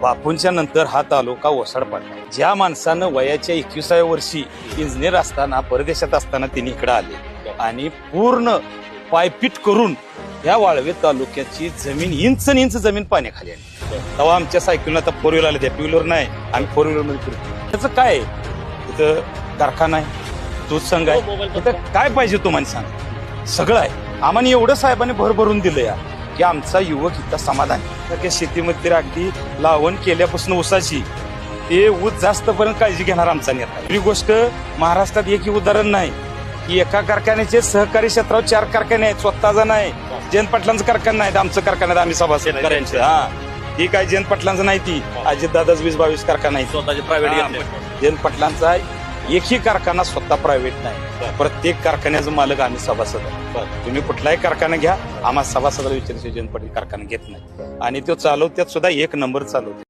बापूंच्या नंतर हा तालुका ओसाड पडला. ज्या माणसानं वयाच्या एकविसाव्या वर्षी इंजिनियर असताना परदेशात असताना त्यांनी इकडे आले. आणि पूर्ण पायपीट करून या वाळवे तालुक्याची जमीन इंच इंच जमीन पाण्याखाली आली तेव्हा आमच्या सायकलनं आता फोर व्हीलर आले. त्या टू व्हीलर नाही आम्ही फोर व्हीलरमध्ये फिरतो. त्याचं काय आहे? इथं कारखाना आहे दूध संघ आहे. तिथं काय पाहिजे तुम्हाला सांग सगळं आहे. आम्हाला एवढं साहेबांनी भरभरून दिलं या. की आमचा युवक इथं समाधान. आहे. शेतीमध्ये अगदी लावण केल्यापासून ऊसाची ते ऊस जास्त पर्यंत काळजी घेणार आमचा नेता. ही गोष्ट महाराष्ट्रात एकही उदाहरण नाही. की एका कारखान्याचे सहकारी क्षेत्रावर चार कारखाने आहेत स्वतःचा नाही. जयंत पाटलांचं कारखाना नाही आमचं कारखान्यात आम्ही सभासद करायचे हा. ही काय जयंत पाटलांचं नाही ती. अजित दादाच वीस बावीस कारखाना आहे स्वतःचे प्रायव्हेट हा, जयंत पाटलांचा एकही कारखाना स्वतः प्रायव्हेट नाही. प्रत्येक कारखान्याचं मालक आम्ही सभासद. आहे तुम्ही कुठलाही कारखाना घ्या आम्हा सभासदाला विचारल्याशिवाय जयंत पाटील कारखाना घेत नाही. आणि तो चालवत्यात सुद्धा एक नंबर चालवते.